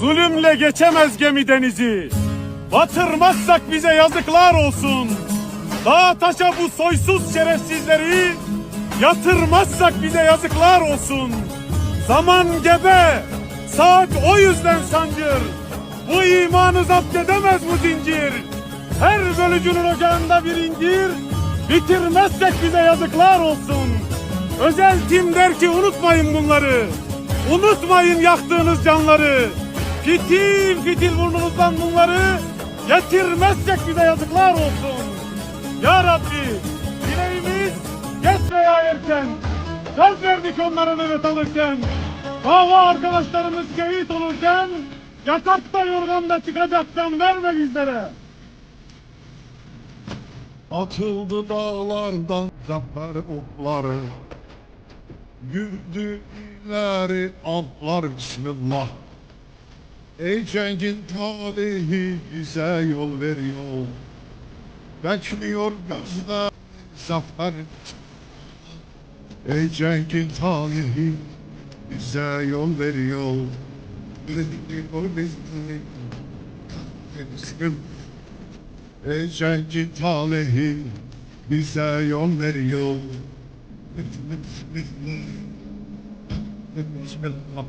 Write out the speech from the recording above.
Zulümle geçemez gemi denizi. Batırmazsak bize yazıklar olsun. Dağa taşa bu soysuz şerefsizleri yatırmazsak bize yazıklar olsun. Zaman gebe, saat o yüzden sancır. Bu imanı zapt edemez bu zincir. Her bölücünün ocağında bir incir. Bitirmezsek bize yazıklar olsun. Özel tim der ki unutmayın bunları. Unutmayın yaktığınız canları. Fitil fitil burnunuzdan bunları. Getirmezsek bize yazıklar olsun. Ya Rabbi dileğimiz geç veya erken. Söz verdik onlara nöbet alırken. Dava arkadaşlarımız şehit olurken yatakta yorganda çıkacaksan verme bizlere. Atıldı dağlardan zafer okları Güldüleri antlar bismillah Ey cengin tarihi bize yol veriyor Bekliyor gözler zafer Ey cengin tarihi bize yol veriyor Bismillah Ey cengi talehi bize yol veriyor. Bismillah.